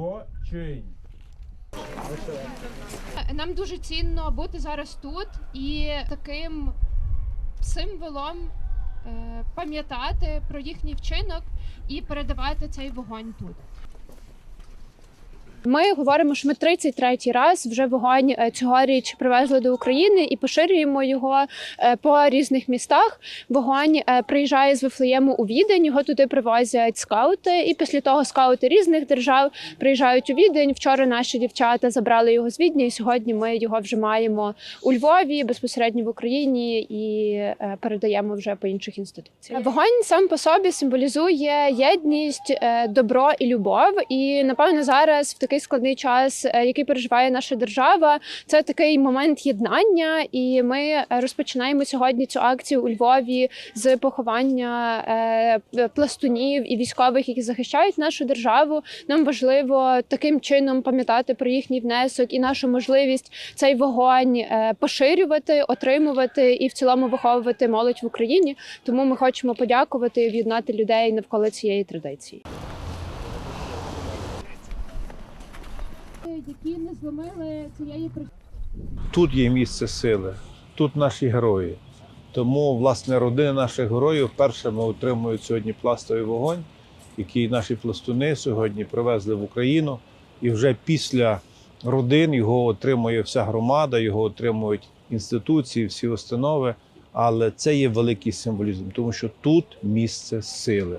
Починь. Нам дуже цінно бути зараз тут і таким символом е, пам'ятати про їхній вчинок і передавати цей вогонь тут. Ми говоримо, що ми 33-й раз вже вогонь е, цьогоріч привезли до України і поширюємо його е, по різних містах. Вогонь е, приїжджає з Вифлеєму у Відень. Його туди привозять скаути, і після того скаути різних держав приїжджають у Відень. Вчора наші дівчата забрали його з Відня, і сьогодні ми його вже маємо у Львові, безпосередньо в Україні, і передаємо вже по інших інституціях. Вогонь сам по собі символізує єдність, добро і любов. І напевно зараз в такий складний час, е, який переживає наша держава, це такий момент єднання. І ми розпочинаємо сьогодні цю акцію у Львові з поховання е, пластунів і військових, які захищають нашу державу. Нам важливо таким чином пам'ятати про їхній внесок і нашу можливість цей вогонь е, поширювати, отримувати і в цілому виховувати молодь в Україні. Тому ми хочемо подякувати і об'єднати людей навколо цієї традиції. Які не зломили цієї тут є місце сили, тут наші герої. Тому, власне, родини наших героїв першими отримують сьогодні пластовий вогонь, який наші пластуни сьогодні привезли в Україну. І вже після родин його отримує вся громада, його отримують інституції, всі установи. Але це є великий символізм, тому що тут місце сили.